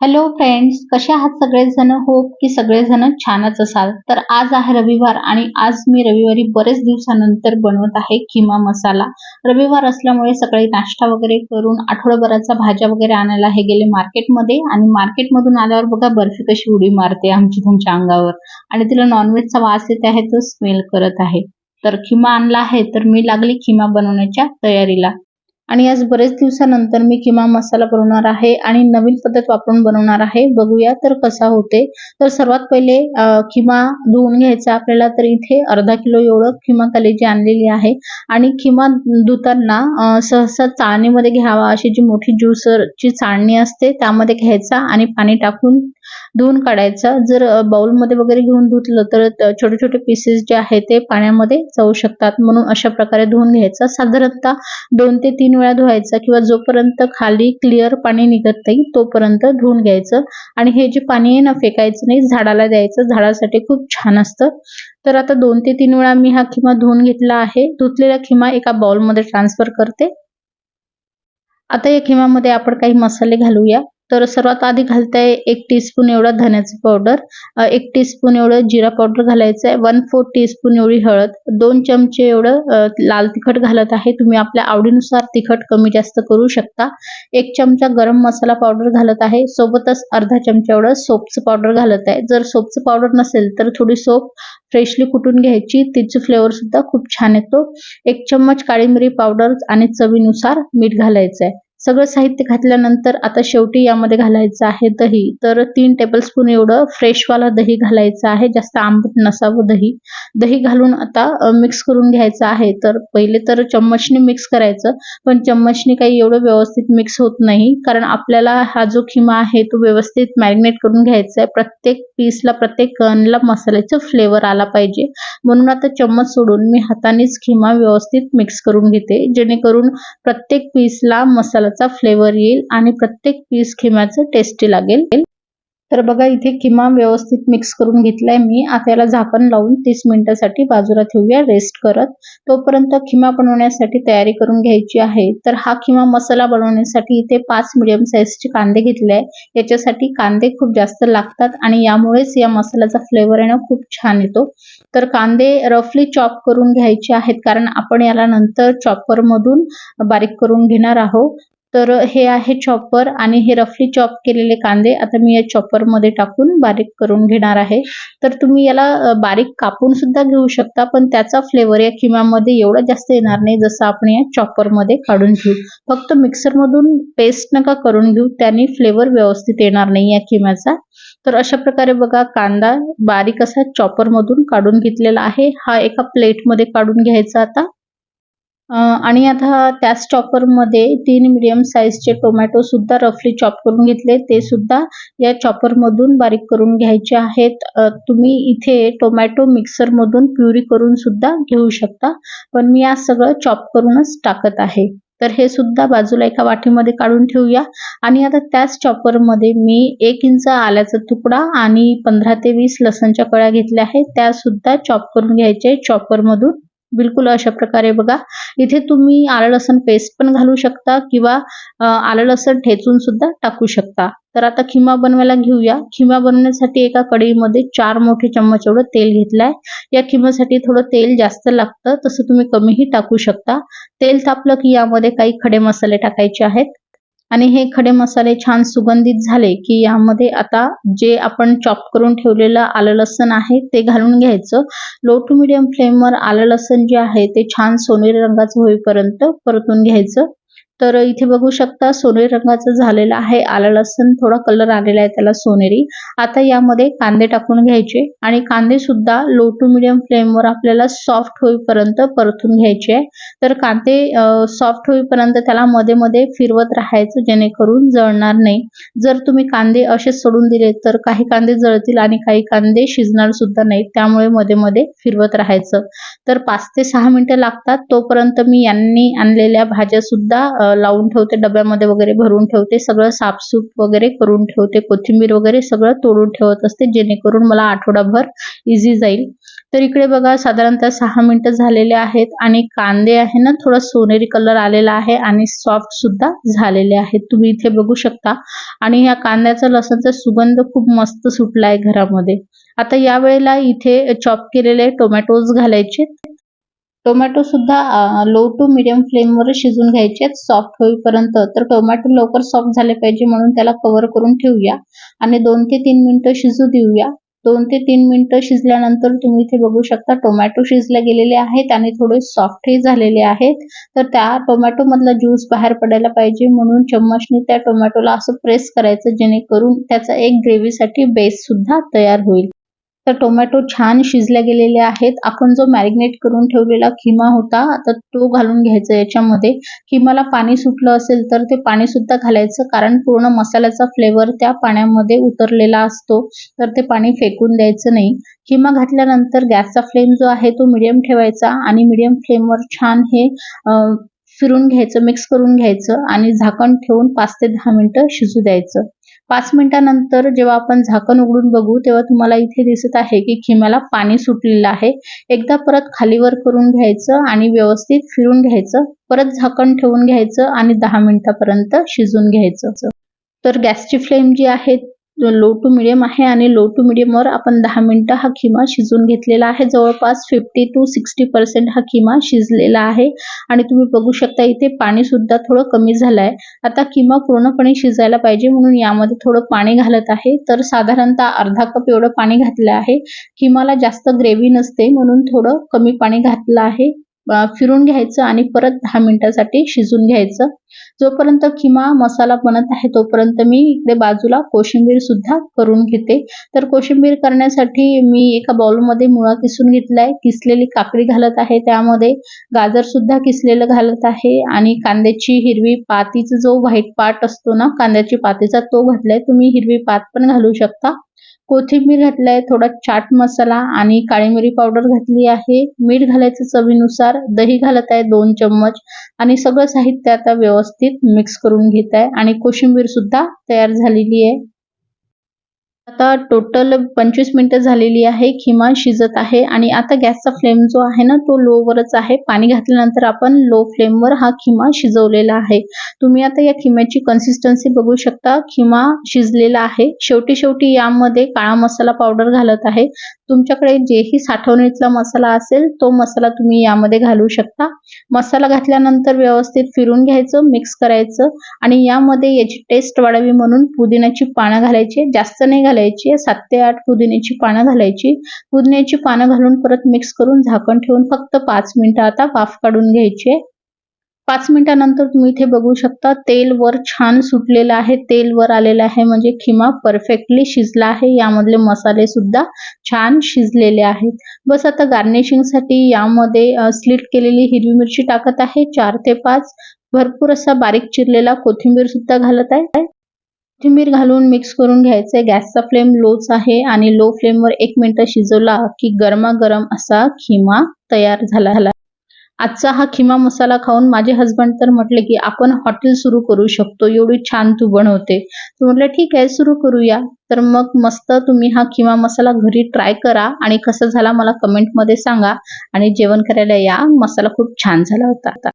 Hello friends कसे आहात सगळेजण? होप की सगळेजण छानच असाल. तर आज आहे रविवार आणि आज मी रविवारी बरेच दिवसानंतर बनवत आहे किमा मसाला. रविवार असल्यामुळे सकाळी नाश्ता वगैरे करून आठवड्याभराचा भाज्या वगैरे आणायला हे गेले मार्केटमध्ये आणि मार्केटमधून आल्यावर बघा बर्फी कशी उडी मारते आमची तुमच्या अंगावर. आणि तिला नॉनव्हेजचा वास येते आहे तो स्मेल करत आहे. तर खिमा आणला आहे तर मी लागली खिमा बनवण्याच्या तयारीला. आणि आज बरेच दिवसानंतर मी किमा मसाला बनवणार आहे आणि नवीन पद्धत वापरून बनवणार आहे. बघूया तर कसा होते. तर सर्वात पहिले किमा धुवून घ्यायचा. आपल्याला तर इथे अर्धा किलो एवढं किमा कलेजी आणलेली आहे. आणि किमा धुताना सहसा चाळणीमध्ये घ्यावा. अशी जी मोठी ज्युसरची चाळणी असते त्यामध्ये घ्यायचा आणि पाणी टाकून धुवून काढायचा. जर बाउलमध्ये वगैरे घेऊन धुतलं तर छोटे छोटे पीसेस जे आहे ते पाण्यामध्ये जाऊ शकतात. म्हणून अशा प्रकारे धुवून घ्यायचं. साधारणतः दोन ते तीन वेळा धुवायचा किंवा जोपर्यंत खाली क्लिअर पाणी निघत नाही तोपर्यंत धुवून घ्यायचं. आणि हे जे पाणी आहे ना फेकायचं नाही झाडाला द्यायचं. झाडासाठी खूप छान असतं. तर आता दोन ते तीन वेळा मी हा खिमा धुवून घेतला आहे. धुतलेला खिमा एका बाउलमध्ये ट्रान्सफर करते. आता या खिमामध्ये आपण काही मसाले घालूया. तर सर्वात आधी घालताय एक टीस्पून एवढा धन्याचं पावडर एक टीस्पून एवढं जिरा पावडर घालायचं आहे वन फोर्थ टीस्पून एवढी हळद दोन चमचे एवढं लाल तिखट घालत आहे. तुम्ही आपल्या आवडीनुसार तिखट कमी जास्त करू शकता. एक चमचा गरम मसाला पावडर घालत आहे. सोबतच अर्धा चमचा एवढं सोपचं पावडर घालत आहे. जर सोपचं पावडर नसेल तर थोडी सोप फ्रेशली कुटून घ्यायची. तिचं फ्लेवर सुद्धा खूप छान येतो. एक चम्मच काळी मिरी पावडर आणि चवीनुसार मीठ घालायचं आहे सगळं साहित्य घातल्यानंतर आता शेवटी यामध्ये घालायचं आहे दही. तर तीन टेबलस्पून एवढं फ्रेशवाला दही घालायचं आहे. जास्त आंबट नसावं दही. दही घालून आता मिक्स करून घ्यायचं आहे. तर पहिले तर चम्मचने मिक्स करायचं पण चम्मचने काही एवढं व्यवस्थित मिक्स होत नाही. कारण आपल्याला हा जो खिमा आहे तो व्यवस्थित मॅरिनेट करून घ्यायचा आहे. प्रत्येक पीसला प्रत्येक कणला मसाल्याचं फ्लेवर आला पाहिजे. म्हणून आता चम्मच सोडून मी हातानेच खिमा व्यवस्थित मिक्स करून घेते. जेणेकरून प्रत्येक पीसला मसाला फ्लेवर येईल आणि प्रत्येक पीस खिम्याचं टेस्टी लागेल. तर बघा इथे किमा व्यवस्थित मिक्स करून घेतलाय मी. आता याला झाकण लावून तीस मिनिटासाठी बाजूला ठेवूया. रेस्ट करत तोपर्यंत खिमा बनवण्यासाठी तयारी करून घ्यायची आहे. तर हा खिमा मसाला बनवण्यासाठी इथे पाच मिडियम साईजचे कांदे घेतले आहे याच्यासाठी कांदे खूप जास्त लागतात आणि यामुळेच या मसाल्याचा फ्लेवर आहे ना खूप छान येतो. तर कांदे रफली चॉप करून घ्यायचे आहेत कारण आपण याला नंतर चॉपर मधून बारीक करून घेणार आहोत. तर हे आहे चॉपर आणि हे रफली चॉप केलेले कांदे. आता मी या चॉपरमध्ये टाकून बारीक करून घेणार आहे. तर तुम्ही याला बारीक कापून सुद्धा घेऊ शकता पण त्याचा फ्लेवर या किम्यामध्ये एवढा जास्त येणार नाही जसं आपण या चॉपरमध्ये काढून घेऊ. फक्त मिक्सर मधून पेस्ट नका करून घेऊ. त्याने फ्लेवर व्यवस्थित येणार नाही या किम्याचा. तर अशा प्रकारे बघा कांदा बारीक असा चॉपर मधून काढून घेतलेला आहे. हा एका प्लेटमध्ये काढून घ्यायचा आता. आणि आता त्याच चॉपरमध्ये तीन मिडियम साईजचे टोमॅटो सुद्धा रफली चॉप करून घेतले. ते सुद्धा या चॉपरमधून बारीक करून घ्यायचे आहेत. तुम्ही इथे टोमॅटो मिक्सरमधून प्युरी करून सुद्धा घेऊ शकता. पण मी आज सगळं चॉप करूनच टाकत आहे. तर हे सुद्धा बाजूला एका वाटीमध्ये काढून ठेवूया. आणि आता त्याच चॉपरमध्ये मी एक इंच आल्याचा तुकडा आणि पंधरा ते वीस लसणच्या कळ्या घेतल्या आहेत. त्या सुद्धा चॉप करून घ्यायचे चॉपरमधून बिलकुल अशा प्रकारे बघा. इथे तुम्ही आलं लसण पेस्ट पण घालू शकता किंवा आलं लसण ठेचून सुद्धा टाकू शकता. तर आता खिमा बनवायला घेऊया. खिमा बनवण्यासाठी एका कढईमध्ये चार मोठे चम्मच एवढं तेल घेतलंय. या खिमासाठी थोडं तेल जास्त लागतं तसं तुम्ही कमीही टाकू शकता. तेल तापलं की यामध्ये काही खडे मसाले टाकायचे आहेत. आणि हे खडे मसाले छान सुगंधित झाले की यामध्ये आता जे आपण चॉप करून ठेवलेलं आलं लसण आहे ते घालून घ्यायचं. लो टू मिडियम फ्लेमवर आलं लसण जे आहे ते छान सोनेरी रंगाचं होईपर्यंत परतून घ्यायचं. तर इथे बघू शकता सोनेरी रंगाचं झालेलं आहे. आला लसन थोडा कलर आलेला आहे त्याला सोनेरी. आता यामध्ये कांदे टाकून घ्यायचे आणि कांदे सुद्धा लो टू मिडियम फ्लेमवर आपल्याला सॉफ्ट होईपर्यंत परतून घ्यायचे आहे. तर कांदे सॉफ्ट होईपर्यंत त्याला मध्ये मध्ये फिरवत राहायचं जेणेकरून जळणार नाही. जर तुम्ही कांदे असे सोडून दिले तर काही कांदे जळतील आणि काही कांदे शिजणार सुद्धा नाही त्यामुळे मध्ये मध्ये फिरवत राहायचं. तर पाच ते सहा मिनिटं लागतात. तोपर्यंत मी यांनी आणलेल्या भाज्या सुद्धा लावून ठेवते डब्यामध्ये वगैरे भरून ठेवते सगळं साफसूफ वगैरे करून ठेवते कोथिंबीर वगैरे सगळं तोडून ठेवत असते जेणेकरून मला आठवडाभर इझी जाईल. तर इकडे बघा साधारणतः सहा मिनिटं झालेले आहेत आणि कांदे आहे ना थोडा सोनेरी कलर आलेला आहे आणि सॉफ्ट सुद्धा झालेले आहेत. तुम्ही इथे बघू शकता. आणि ह्या कांद्याचा लसणचा सुगंध खूप मस्त सुटला आहे घरामध्ये. आता या वेळेला इथे चॉप केलेले टोमॅटोज घालायचे. टोमॅटो सुद्धा लो टू मिडियम फ्लेमवर शिजून घ्यायचे. सॉफ्ट होईपर्यंत. तर टोमॅटो लवकर सॉफ्ट झाले पाहिजे म्हणून त्याला कव्हर करून ठेवूया. आणि दोन ते तीन मिनिटं शिजू देऊया. दोन ते तीन मिनिटं शिजल्यानंतर तुम्ही इथे बघू शकता टोमॅटो शिजले गेलेले आहेत आणि थोडे सॉफ्टही झालेले आहेत. तर त्या टोमॅटो मधला ज्यूस बाहेर पडायला पाहिजे म्हणून चम्मचने त्या टोमॅटोला असं प्रेस करायचं जेणेकरून त्याचा एक ग्रेव्हीसाठी बेस सुद्धा तयार होईल. तर टोमॅटो छान शिजल्या गेलेले आहेत. आपण जो मॅरिनेट करून ठेवलेला किमा होता तर तो घालून घ्यायचा याच्यामध्ये. किमाला पाणी सुटलं असेल तर ते पाणी सुद्धा घालायचं कारण पूर्ण मसाल्याचा फ्लेवर त्या पाण्यामध्ये उतरलेला असतो. तर ते पाणी फेकून द्यायचं नाही. किमा घातल्यानंतर गॅसचा फ्लेम जो आहे तो मिडियम ठेवायचा आणि मिडियम फ्लेमवर छान हे फिरून घ्यायचं मिक्स करून घ्यायचं आणि झाकण ठेवून पाच ते दहा मिनिटं शिजू द्यायचं. पाच मिनिटानंतर जेव्हा आपण झाकण उघडून बघू तेव्हा तुम्हाला इथे दिसत आहे की खिम्याला पाणी सुटलेलं आहे. एकदा परत खालीवर करून घ्यायचं आणि व्यवस्थित फिरून घ्यायचं. परत झाकण ठेवून घ्यायचं आणि दहा मिनिटापर्यंत शिजून घ्यायचं. तर गॅसची फ्लेम जी आहे लो टू मिडियम आहे आणि लो टू मिडियमवर आपण दहा मिनिटं हा खिमा शिजून घेतलेला आहे. जवळपास फिफ्टी टू सिक्स्टी पर्सेंट हा खिमा शिजलेला आहे. आणि तुम्ही बघू शकता इथे पाणी सुद्धा थोडं कमी झालं आहे आता किमा पूर्णपणे शिजायला पाहिजे म्हणून यामध्ये थोडं पाणी घालत आहे. तर साधारणतः अर्धा कप एवढं पाणी घातलं आहे. किमाला जास्त ग्रेव्ही नसते म्हणून थोडं कमी पाणी घातलं आहे. फिरून घ्यायचं आणि परत दहा मिनिटासाठी शिजून घ्यायचं. जोपर्यंत किमा मसाला बनत आहे तोपर्यंत मी इकडे बाजूला कोशिंबीर सुद्धा करून घेते. तर कोशिंबीर करण्यासाठी मी एका बाउलमध्ये मुळा किसून घेतलाय. किसलेली काकडी घालत आहे त्यामध्ये गाजर सुद्धा किसलेलं घालत आहे आणि कांद्याची हिरवी पातीचा जो व्हाईट पार्ट असतो ना कांद्याची पातीचा तो घातलाय. तुम्ही हिरवी पात पण घालू शकता. कोथिंबीर घातलाय थोडा चाट मसाला आणि काळी मिरी पावडर घातली आहे. मीठ घालायचं चवीनुसार दही घालत आहे दोन चम्मच आणि सगळं साहित्य आता व्यवस्थित मिक्स करून घेत आहे आणि कोशिंबीर सुद्धा तयार झालेली आहे. आता टोटल पंचवीस मिनिटं झालेली आहे खिमा शिजत आहे आणि आता गॅसचा फ्लेम जो आहे ना तो लोवरच आहे. पाणी घातल्यानंतर आपण लो फ्लेमवर हा खिमा शिजवलेला आहे. तुम्ही आता या खिम्याची कन्सिस्टन्सी बघू शकता. खिमा शिजलेला आहे. शेवटी शेवटी यामध्ये काळा मसाला पावडर घालत आहे. तुमच्याकडे जेही साठवणीतला मसाला असेल तो मसाला तुम्ही यामध्ये घालू शकता. मसाला घातल्यानंतर व्यवस्थित फिरून घ्यायचं मिक्स करायचं आणि यामध्ये याची टेस्ट वाढावी म्हणून पुदिन्याची पानं घालायची. जास्त नाही घालायची. सात ते आठ पुदिन्याची पानं घालायची. पुदिन्याची पानं घालून परत मिक्स करून झाकण ठेवून फक्त पाच मिनिटं आता वाफ काढून घ्यायची. पाच मिनिटानंतर तुम्ही इथे बघू शकता तेल वर छान सुटलेलं आहे. तेल वर आलेलं आहे म्हणजे खिमा परफेक्टली शिजला आहे. यामधले मसाले सुद्धा छान शिजलेले आहेत. बस आता गार्निशिंगसाठी यामध्ये स्लिट केलेली हिरवी मिरची टाकत आहे. चार ते पाच. भरपूर असा बारीक चिरलेला कोथिंबीर सुद्धा घालत आहे. कोथिंबीर घालून मिक्स करून घ्यायचंय गॅसचा फ्लेम लोच आहे आणि लो फ्लेमवर एक मिनटं शिजवला की गरमागरम असा खिमा तयार झाला. आजचा हा खिमा मसाला खाऊन माझे हस्बंड तर म्हटले की आपण हॉटेल सुरू करू शकतो. एवढी छान तू बनवते. तर म्हटलं ठीक आहे सुरू करूया. तर मग मस्त तुम्ही हा खिमा मसाला घरी ट्राय करा आणि कसं झाला मला कमेंटमध्ये सांगा. आणि जेवण करायला या. मसाला खूप छान झाला होता.